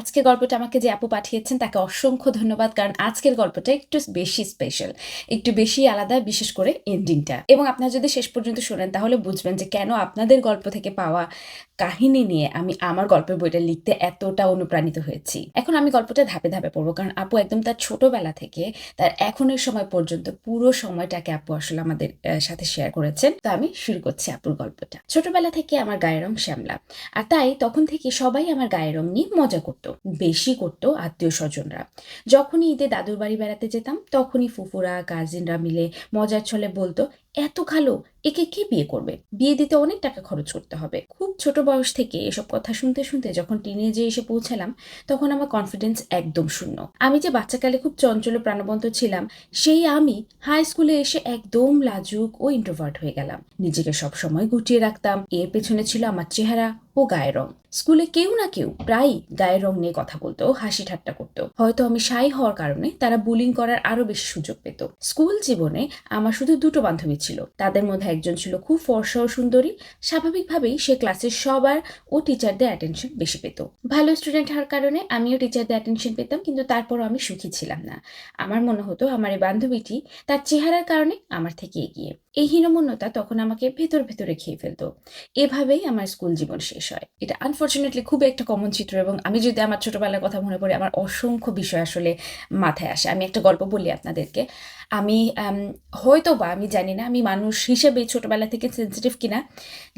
আজকের গল্পটা আমাকে যে আপু পাঠিয়েছেন তাকে অসংখ্য ধন্যবাদ, কারণ আজকের গল্পটা একটু বেশি স্পেশাল একটু বেশি আলাদা, বিশেষ করে এন্ডিংটা এবং আপনারা যদি শেষ পর্যন্ত শোনেন, তাহলে বুঝবেন যে কেন আপনাদের গল্প থেকে পাওয়া কাহিনী নিয়ে আমি আমার গল্পের বইটা লিখতে এতটা অনুপ্রাণিত হয়েছি। এখন আমি গল্পটা ধাপে ধাপে পড়ব, কারণ আপু একদম তার ছোটবেলা থেকে, তার এখনের সময় পর্যন্ত পুরো সময়টাকে আপু আসলে আমাদের সাথে শেয়ার করেছেন। তো আমি শুরু করছি আপুর গল্পটা। ছোটবেলা থেকে আমার গায়ের রং শ্যামলা, আর তাই তখন থেকে সবাই আমার গায়ের রং নিয়ে মজা করতো। বেশি করতো আত্মীয় স্বজনরা। যখনই ঈদে দাদুর বাড়ি বেড়াতে যেতাম, তখনই ফুফুরা, কাজিনরা মিলে মজার ছলে বলতো, এত কালো, একে কে বিয়ে করবে? বিয়ে দিতে অনেক টাকা খরচ করতে হবে। খুব ছোট বয়স থেকে এসব কথা শুনতে শুনতে যখন টিনেজে এসে পৌঁছালাম, তখন আমার কনফিডেন্স একদম শূন্য। আমি যে বাচ্চাকালে খুব চঞ্চল প্রাণবন্ত ছিলাম, সেই আমি হাই স্কুলে এসে একদম লাজুক ও ইন্ট্রোভার্ট হয়ে গেলাম। নিজেকে সবসময় গুটিয়ে রাখতাম। এর পেছনে ছিল আমার চেহারা ও গায়ের রং। স্কুলে কেউ না কেউ প্রায়ই গায়ের রং নিয়ে কথা বলতো, হাসি ঠাট্টা করতো। হয়তো আমি সাই হওয়ার কারণে তারা বুলিং করার আরও বেশি সুযোগ পেত। স্কুল জীবনে আমার শুধু দুটো বান্ধবী ছিল। তাদের মধ্যে একজন ছিল খুব ফর্সা ও সুন্দরী। স্বাভাবিকভাবেই সে ক্লাসের সবার ও টিচারদের অ্যাটেনশন বেশি পেত। ভালো স্টুডেন্ট হওয়ার কারণে আমিও টিচারদের অ্যাটেনশন পেতাম, কিন্তু তারপরও আমি সুখী ছিলাম না। আমার মনে হতো আমার এই বান্ধবীটি তার চেহারার কারণে আমার থেকে এগিয়ে। এই হীনমন্যতা তখন আমাকে ভেতর ভেতরে খেয়ে ফেলতো। এভাবেই আমার স্কুল জীবন শেষ হয়। এটা আনফর্চুনেটলি খুব একটা কমন চিত্র এবং আমি যদি আমার ছোটবেলার কথা মনে পড়ে, আমার অসংখ্য বিষয় আসলে মাথায় আসে। আমি একটা গল্প বলি আপনাদেরকে। আমি হয়তো বা আমি জানি না, আমি মানুষ হিসেবে ছোটবেলা থেকে সেন্সিটিভ কিনা,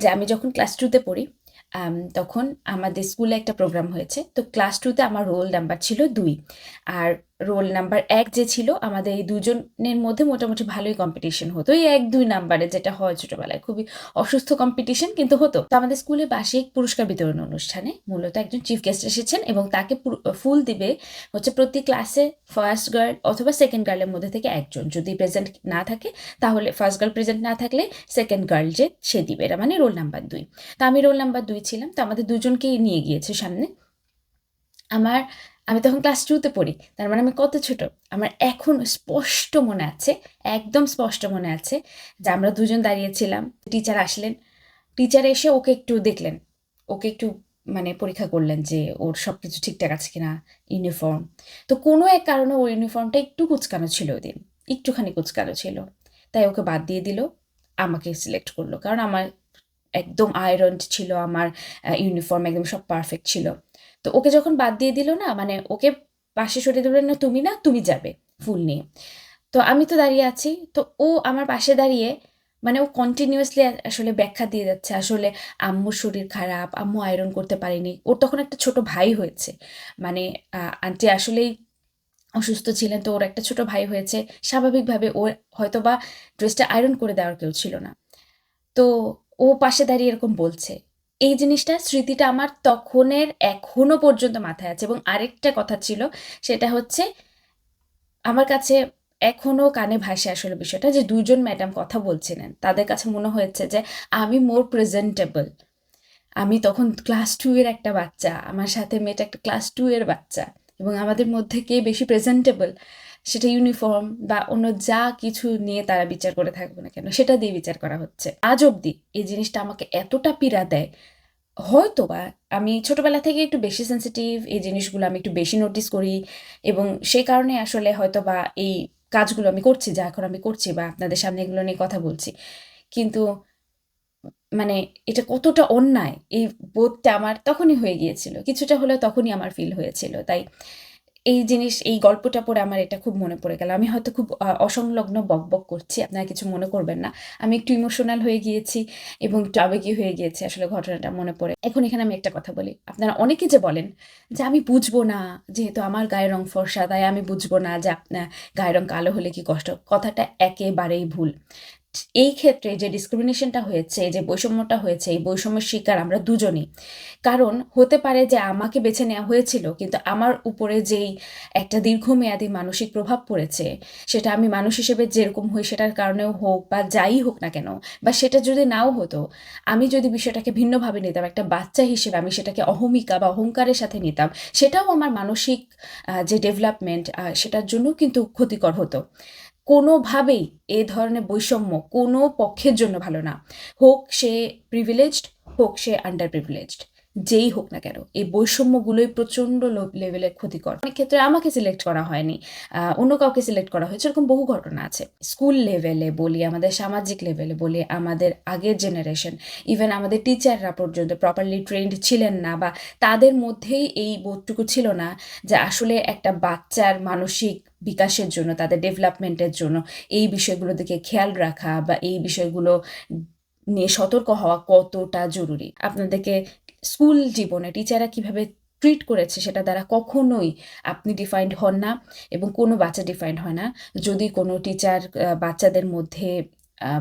যে আমি যখন ক্লাস টুতে পড়ি তখন আমাদের স্কুলে একটা প্রোগ্রাম হয়েছে। তো ক্লাস টুতে আমার রোল নাম্বার ছিল দুই। আর রোল নাম্বার এক যে ছিল, আমাদের এই দুজনের মধ্যে মোটামুটি ভালোই কম্পিটিশন হতো। এই এক দুই নাম্বারে যেটা হয় ছোটবেলায়, খুবই অসুস্থ কম্পিটিশন কিন্তু হতো। তো আমাদের স্কুলে বার্ষিক পুরস্কার বিতরণ অনুষ্ঠানে মূলত একজন চিফ গেস্ট এসেছেন এবং তাকে ফুল দিবে হচ্ছে প্রতি ক্লাসে ফার্স্ট গার্ল অথবা সেকেন্ড গার্লের মধ্যে থেকে একজন। যদি প্রেজেন্ট না থাকে, তাহলে ফার্স্ট গার্ল প্রেজেন্ট না থাকলে সেকেন্ড গার্ল যে, সে দিবে। এটা মানে রোল নাম্বার দুই। তা আমি রোল নাম্বার দুই ছিলাম, তো আমাদের দুজনকেই নিয়ে গিয়েছে সামনে। আমার আমি তখন ক্লাস টুতে পড়ি, তার মানে আমি কত ছোট? আমার এখন স্পষ্ট মনে আছে, একদম স্পষ্ট মনে আছে যে আমরা দুজন দাঁড়িয়েছিলাম টিচার আসলেন টিচার এসে ওকে একটু দেখলেন, ওকে একটু মানে পরীক্ষা করলেন যে ওর সব কিছু ঠিকঠাক আছে কিনা ইউনিফর্ম তো কোনো এক কারণে ওর ইউনিফর্মটা একটু কুচকানো ছিল ওই দিন, একটুখানি কুচকানো ছিল। তাই ওকে বাদ দিয়ে দিল, আমাকে সিলেক্ট করল, কারণ আমার একদম আয়রন ছিল, আমার ইউনিফর্ম একদম সব পারফেক্ট ছিল। তো ওকে যখন বাদ দিয়ে দিল না মানে ওকে পাশে সরিয়ে দিল না, তুমি না, তুমি যাবে, ফুল নিয়ে। তো আমি তো দাঁড়িয়ে আছি, তো ও আমার পাশে দাঁড়িয়ে মানে ও কন্টিনিউয়াসলি আসলে ব্যাখ্যা দিয়ে যাচ্ছে, আসলে আম্মুর শরীর খারাপ, আম্মু আয়রন করতে পারেনি। ওর তখন একটা ছোট ভাই হয়েছে মানে আন্টি আসলেই অসুস্থ ছিলেন, তো ওর একটা ছোট ভাই হয়েছে, স্বাভাবিকভাবে ও হয়তো বা ড্রেসটা আয়রন করে দেওয়ার কেউ ছিল না। তো ও পাশে দাঁড়িয়ে এরকম বলছে এই জিনিসটা স্মৃতিটা আমার তখনের এখনও পর্যন্ত মাথায় আছে এবং আরেকটা কথা ছিল, সেটা হচ্ছে আমার কাছে এখনও কানে ভাসে আসলে বিষয়টা যে দুজন ম্যাডাম কথা বলছিলেন। তাদের কাছে মনে হয়েছে যে আমি মোর প্রেজেন্টেবল। আমি তখন ক্লাস টু এর একটা বাচ্চা, আমার সাথে মেয়েটা একটা ক্লাস টু এর বাচ্চা এবং আমাদের মধ্যে কে বেশি প্রেজেন্টেবল সেটা ইউনিফর্ম বা অন্য যা কিছু নিয়ে তারা বিচার করে থাকবে না কেন, সেটা দিয়ে বিচার করা হচ্ছে। আজ অবধি এই জিনিসটা আমাকে এতটা পীড়া দেয় হয়তো বা আমি ছোটবেলা থেকে একটু বেশি সেন্সিটিভ এই জিনিসগুলো আমি একটু বেশি নোটিস করি এবং সেই কারণে আসলে হয়তো বা এই কাজগুলো আমি করছি, যা এখন আমি করছি বা আপনাদের সামনে এগুলো নিয়ে কথা বলছি। কিন্তু মানে এটা কতটা অন্যায়, এই বোধটা আমার তখনই হয়ে গিয়েছিল, কিছুটা হলেও তখনই আমার ফিল হয়েছিল। তাই এই জিনিস, এই গল্পটা পড়ে আমার এটা খুব মনে পড়ে গেল। আমি হয়তো খুব অসংলগ্ন, বকবক করছি, আপনারা কিছু মনে করবেন না। আমি একটু ইমোশনাল হয়ে গিয়েছি এবং একটু আবেগী হয়ে গিয়েছি আসলে ঘটনাটা মনে পড়ে। এখন এখানে আমি একটা কথা বলি। আপনারা অনেকে যে বলেন যে, আমি বুঝব না, যেহেতু আমার গায়ের রং ফর্সা, তাই আমি বুঝব না যে, আপনার গায়ের রং কালো হলে কি কষ্ট? কথাটা একেবারেই ভুল। এই ক্ষেত্রে যে ডিসক্রিমিনেশনটা হয়েছে, যে বৈষম্যটা হয়েছে, এই বৈষম্যের শিকার আমরা দুজনেই। কারণ হতে পারে যে আমাকে বেছে নেওয়া হয়েছিল, কিন্তু আমার উপরে যেই একটা দীর্ঘমেয়াদী মানসিক প্রভাব পড়েছে, সেটা আমি মানুষ হিসেবে যেরকম হই সেটার কারণেও হোক বা যাই হোক না কেন, বা সেটা যদি নাও হতো, আমি যদি বিষয়টাকে ভিন্নভাবে নিতাম, একটা বাচ্চা হিসেবে আমি সেটাকে অহমিকা বা অহংকারের সাথে নিতাম, সেটাও আমার মানসিক যে ডেভেলপমেন্ট সেটার জন্য কিন্তু ক্ষতিকর হতো। কোনোভাবেই এ ধরনের বৈষম্য কোনো পক্ষের জন্য ভালো না। হোক সে প্রিভিলেজড হোক সে আন্ডার প্রিভিলেজড যেই হোক না কেন, এই বৈষম্যগুলোই প্রচণ্ড লেভেলে ক্ষতিকর। অনেক ক্ষেত্রে আমাকে সিলেক্ট করা হয়নি অন্য কাউকে সিলেক্ট করা হয়েছে এরকম বহু ঘটনা আছে। স্কুল লেভেলে বলি, আমাদের সামাজিক লেভেলে বলি, আমাদের আগের জেনারেশন ইভেন আমাদের টিচাররা পর্যন্ত প্রপারলি ট্রেন্ড ছিলেন না বা তাদের মধ্যেই এই বোধটুকু ছিল না যে আসলে একটা বাচ্চার মানসিক বিকাশের জন্য, তাদের ডেভেলপমেন্টের জন্য এই বিষয়গুলো দিকে খেয়াল রাখা বা এই বিষয়গুলো নিয়ে সতর্ক হওয়া কতটা জরুরি? আপনাদেরকে স্কুল জীবনে টিচাররা কীভাবে ট্রিট করেছে সেটা দ্বারা কখনোই আপনি ডিফাইন্ড হন না এবং কোনো বাচ্চা ডিফাইন্ড হয় না। যদি কোনো টিচার বাচ্চাদের মধ্যে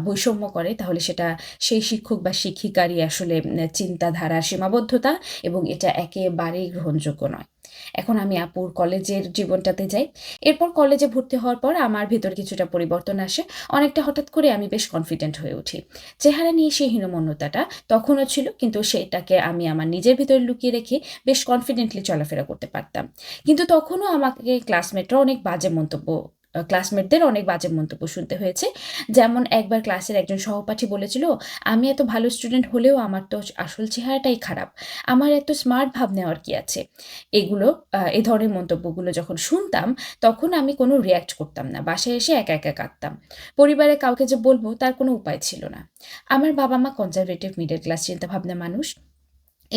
বৈষম্য করে তাহলে সেটা সেই শিক্ষক বা শিক্ষিকারই আসলে চিন্তাধারার সীমাবদ্ধতা এবং এটা একেবারেই গ্রহণযোগ্য নয়। এখন আমি আপুর কলেজের জীবনটাতে যাই। এরপর কলেজে ভর্তি হওয়ার পর আমার ভেতর কিছুটা পরিবর্তন আসে। অনেকটা হঠাৎ করে আমি বেশ কনফিডেন্ট হয়ে উঠি। চেহারা নিয়ে সেই হীনমন্যতাটা তখনও ছিল, কিন্তু সেটাকে আমি আমার নিজের ভিতরে লুকিয়ে রেখে বেশ কনফিডেন্টলি চলাফেরা করতে পারতাম। কিন্তু তখনও আমাকে ক্লাসমেটরা অনেক বাজে মন্তব্য ক্লাসমেটদের অনেক বাজে মন্তব্য শুনতে হয়েছে। যেমন একবার ক্লাসের একজন সহপাঠী বলেছিল, আমি এত ভালো স্টুডেন্ট হলেও আমার তো আসল চেহারাটাই খারাপ। আমার এত স্মার্ট ভাব নেওয়ার কি আছে? এগুলো এ ধরনের মন্তব্যগুলো যখন শুনতাম, তখন আমি কোনো রিয়্যাক্ট করতাম না। বাসায় এসে একা একা কাঁদতাম। পরিবারে কাউকে যে বলব, তার কোনো উপায় ছিল না। আমার বাবা মা কনজারভেটিভ মিডল ক্লাস চিন্তাভাবনা মানুষ।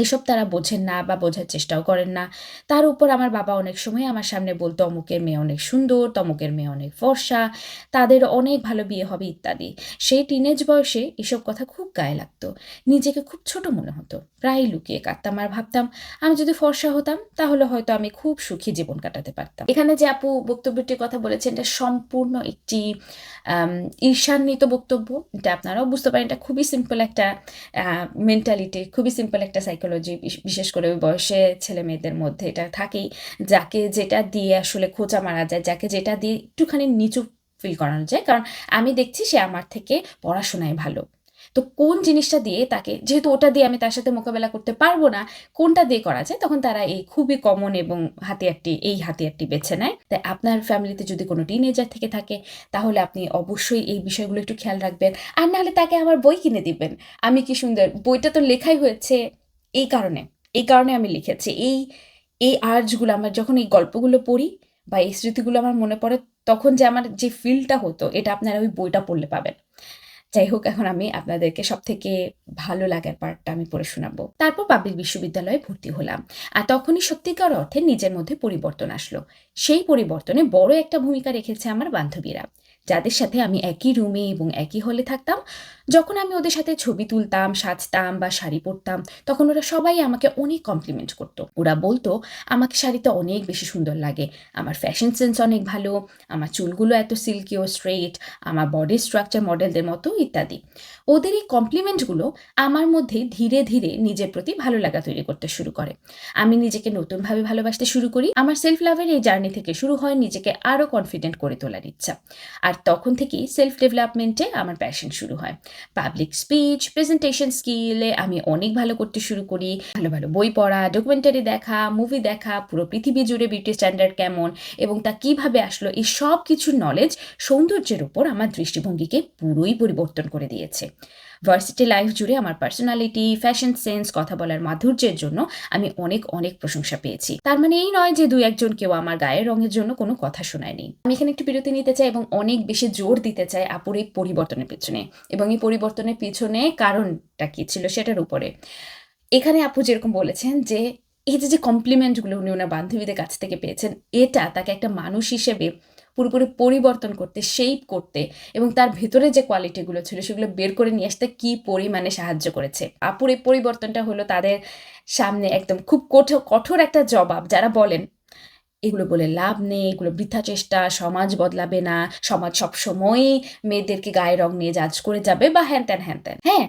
এসব তারা বোঝেন না বা বোঝার চেষ্টাও করেন না। তার উপর আমার বাবা অনেক সময় আমার সামনে বলতো, অমুকের মেয়ে অনেক সুন্দর, তমুকের মেয়ে অনেক ফর্সা, তাদের অনেক ভালো বিয়ে হবে, ইত্যাদি। সেই টিনেজ বয়সে এসব কথা খুব গায়ে লাগতো। নিজেকে খুব ছোট মনে হতো। প্রায় লুকিয়ে কাটতাম আর ভাবতাম, আমি যদি ফর্সা হতাম, তাহলে হয়তো আমি খুব সুখী জীবন কাটাতে পারতাম। এখানে যে আপু বক্তব্যটির কথা বলেছেন, এটা সম্পূর্ণ একটি ঈর্ষান্বিত বক্তব্য। এটা আপনারাও বুঝতে পারেন, এটা খুবই সিম্পল একটা মেন্টালিটি খুবই সিম্পল একটা সাইকোলজি বিশেষ করে ওই বয়সে ছেলে মেয়েদের মধ্যে এটা থাকেই। যাকে যেটা দিয়ে আসলে খোঁচা মারা যায়, যাকে যেটা দিয়ে একটুখানি নিচু ফিল করানো যায়, কারণ আমি দেখছি সে আমার থেকে পড়াশোনায় ভালো। তো কোন জিনিসটা দিয়ে তাকে, যেহেতু ওটা দিয়ে আমি তার সাথে মোকাবেলা করতে পারব না, কোনটা দিয়ে করা যায়, তখন তারা এই খুবই কমন এবং হাতিয়ারটি, এই হাতিয়ারটি বেছে নেয়। তাই আপনার ফ্যামিলিতে যদি কোনো টিনেজার থেকে থাকে, তাহলে আপনি অবশ্যই এই বিষয়গুলো একটু খেয়াল রাখবেন। আর নাহলে তাকে আমার বই কিনে দিবেন। আমি কি সুন্দর, বইটা তো লেখাই হয়েছে। এই কারণে এই কারণে আমি লিখেছি। এই এই আর্জগুলো আমার যখন এই গল্পগুলো পড়ি বা এই স্মৃতিগুলো আমার মনে পড়ে, তখন যে আমার যে ফিলটা হতো, এটা আপনারা ওই বইটা পড়লে পাবেন। যাই হোক, এখন আমি আপনাদেরকে সব থেকে ভালো লাগার পার্টটা আমি পড়ে শোনাবো। তারপর পাবলিক বিশ্ববিদ্যালয়ে ভর্তি হলাম। আর তখনই সত্যিকার অর্থে নিজের মধ্যে পরিবর্তন আসলো। সেই পরিবর্তনে বড় একটা ভূমিকা রেখেছে আমার বান্ধবীরা। যাদের সাথে আমি একই রুমে এবং একই হলে থাকতাম, যখন আমি ওদের সাথে ছবি তুলতাম, সাজতাম বা শাড়ি পরতাম, তখন ওরা সবাই আমাকে অনেক কমপ্লিমেন্ট করতো। ওরা বলতো, আমাকে শাড়িতে অনেক বেশি সুন্দর লাগে। আমার ফ্যাশন সেন্স অনেক ভালো, আমার চুলগুলো এত সিল্কি ও স্ট্রেট আমার বডি স্ট্রাকচার মডেলদের মতো, ইত্যাদি। ওদের এই কমপ্লিমেন্টগুলো আমার মধ্যে ধীরে ধীরে নিজের প্রতি ভালো লাগা তৈরি করতে শুরু করে। আমি নিজেকে নতুনভাবে ভালোবাসতে শুরু করি। আমার সেলফ লাভের এই জার্নি থেকে শুরু হয় নিজেকে আরও কনফিডেন্ট করে তোলার ইচ্ছা। আর তখন থেকেই সেলফ ডেভেলপমেন্টে আমার প্যাশন শুরু হয়। পাবলিক স্পিচ প্রেজেন্টেশন স্কিলে আমি অনেক ভালো করতে শুরু করি। ভালো ভালো বই পড়া ডকুমেন্টারি দেখা মুভি দেখা, পুরো পৃথিবী জুড়ে বিউটি স্ট্যান্ডার্ড কেমন এবং তা কীভাবে আসলো, এই সব কিছুর নলেজ সৌন্দর্যের উপর আমার দৃষ্টিভঙ্গিকে পুরোই পরিবর্তন করে দিয়েছে। ভার্সিটি লাইফ জুড়ে আমার পার্সোনালিটি ফ্যাশন সেন্স কথা বলার মাধুর্যের জন্য আমি অনেক অনেক প্রশংসা পেয়েছি। তার মানে এই নয় যে দুই একজন কেউ আমার গায়ের রঙের জন্য কোনো কথা শোনায়নি। আমি এখানে একটু বিরতি নিতে চাই এবং অনেক বেশি জোর দিতে চাই আপুর এই পরিবর্তনের পিছনে। এবং এই পরিবর্তনের পিছনে কারণটা কি ছিল সেটার উপরে। এখানে আপু যেরকম বলেছেন যে, এই যে যে কমপ্লিমেন্টগুলো উনি ওনার বান্ধবীদের কাছ থেকে পেয়েছেন, এটা তাকে একটা মানুষ হিসেবে পুরোপুরি পরিবর্তন করতে শেপ করতে এবং তার ভেতরে যে কোয়ালিটিগুলো ছিল সেগুলো বের করে নিয়ে আসতে কি পরিমাণে সাহায্য করেছে। আপুর এই পরিবর্তনটা হলো তাদের সামনে একদম খুব কঠোর কঠোর একটা জবাব। যারা বলেন, এগুলো বলে লাভ নেই, এগুলো বৃথা চেষ্টা, সমাজ বদলাবে না, সমাজ সবসময়ই মেয়েদেরকে গায়ে রং নিয়ে জাজ করে যাবে বা হ্যান ত্যান হ্যান ত্যান। হ্যাঁ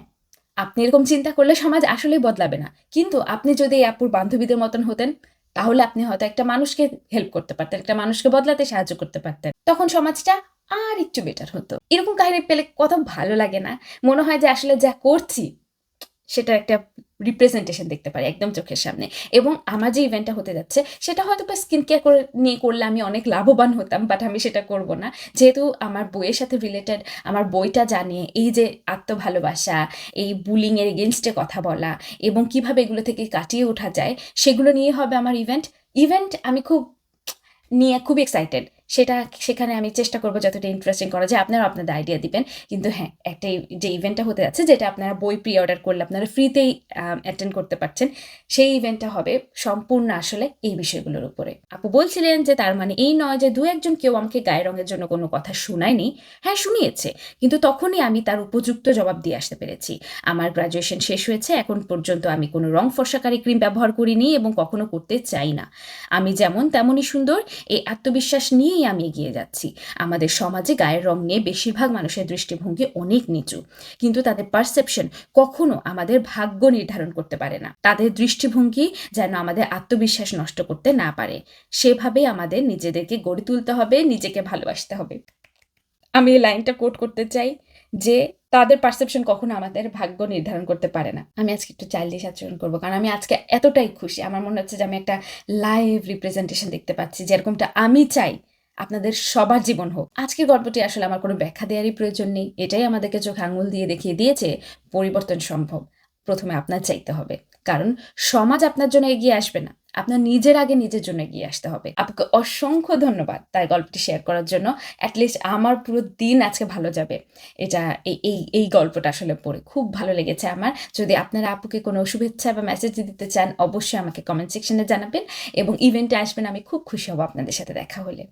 আপনি এরকম চিন্তা করলে সমাজ আসলেই বদলাবে না। কিন্তু আপনি যদি এই আপুর বান্ধবীদের মতন হতেন তাহলে আপনি হয়তো একটা মানুষকে হেল্প করতে পারতেন, একটা মানুষকে বদলাতে সাহায্য করতে পারতেন। তখন সমাজটা আর একটু বেটার হতো। এরকম কাহিনী পেলে কত ভালো লাগে না। মনে হয় যে আসলে যা করছি সেটা একটা রিপ্রেজেন্টেশন দেখতে পারি একদম চোখের সামনে। এবং আমার যে ইভেন্টটা হতে যাচ্ছে, সেটা হয়তো বা স্কিন কেয়ার করে নিয়ে করলে আমি অনেক লাভবান হতাম বাট আমি সেটা করব না। যেহেতু আমার বইয়ের সাথে রিলেটেড আমার বইটা জানিয়ে এই যে আত্মভালোবাসা, এই বুলিংয়ের এগেনস্টে কথা বলা, এবং কীভাবে এগুলো থেকে কাটিয়ে ওঠা যায়, সেগুলো নিয়ে হবে আমার ইভেন্ট ইভেন্ট আমি খুব নিয়ে খুব এক্সাইটেড সেটা সেখানে আমি চেষ্টা করব যতটা ইন্টারেস্টিং করা যায়। আপনারা আপনাদের আইডিয়া দিবেন। কিন্তু হ্যাঁ একটা যে ইভেন্টটা হতে যাচ্ছে, যেটা আপনারা বই প্রি অর্ডার করলে আপনারা ফ্রিতেই অ্যাটেন্ড করতে পারছেন, সেই ইভেন্টটা হবে সম্পূর্ণ আসলে এই বিষয়গুলোর উপরে। আপু বলছিলেন যে তার মানে এই নয় যে দু একজন কেউ আমাকে গায়ে রঙের জন্য কোনো কথা শোনায়নি। হ্যাঁ শুনিয়েছে। কিন্তু তখনই আমি তার উপযুক্ত জবাব দিয়ে আসতে পেরেছি। আমার গ্রাজুয়েশন শেষ হয়েছে, এখন পর্যন্ত আমি কোনো রং ফর্সাকারী ক্রিম ব্যবহার করিনি এবং কখনো করতে চাই না। আমি যেমন তেমনই সুন্দর, এই আত্মবিশ্বাস নিয়েই আমি এগিয়ে যাচ্ছি। আমাদের সমাজে গায়ের রং নিয়ে বেশিরভাগ মানুষের দৃষ্টিভঙ্গি অনেক নিচু। কিন্তু তাদের পারসেপশন কখনো আমাদের ভাগ্য নির্ধারণ করতে পারে না। তাদের দৃষ্টিভঙ্গি যেন আমাদের আত্মবিশ্বাস নষ্ট করতে না পারে। সেভাবেই আমাদের নিজেদেরকে গড়ে তুলতে হবে, নিজেকে ভালোবাসতে হবে। আমি এই লাইনটা কোট করতে চাই যে, তাদের পারসেপশন কখনো আমাদের ভাগ্য নির্ধারণ করতে পারে না। আমি আজকে একটু চাইল্ডিশ আচরণ করব, কারণ আমি আজকে এতটাই খুশি। আমার মনে হচ্ছে যে আমি একটা লাইভ রিপ্রেজেন্টেশন দেখতে পাচ্ছি। যেরকমটা আমি চাই আপনাদের সবার জীবন হোক। আজকের গল্পটি আসলে আমার কোনো ব্যাখ্যা দেওয়ারই প্রয়োজন নেই। এটাই আমাদেরকে চোখ আঙুল দিয়ে দেখিয়ে দিয়েছে পরিবর্তন সম্ভব। প্রথমে আপনার চাইতে হবে। কারণ সমাজ আপনার জন্য এগিয়ে আসবে না। আপনার নিজের আগে নিজের জন্য এগিয়ে আসতে হবে। আপনাকে অসংখ্য ধন্যবাদ তার গল্পটি শেয়ার করার জন্য। অ্যাটলিস্ট আমার পুরো দিন আজকে ভালো যাবে। এটা এই এই এই গল্পটা আসলে পড়ে খুব ভালো লেগেছে আমার। যদি আপনারা আপুকে কোনো শুভেচ্ছা বা মেসেজ দিতে চান, অবশ্যই আমাকে কমেন্ট সেকশনে জানাবেন এবং ইভেন্টে আসবেন, আমি খুব খুশি হব আপনাদের সাথে দেখা হলে।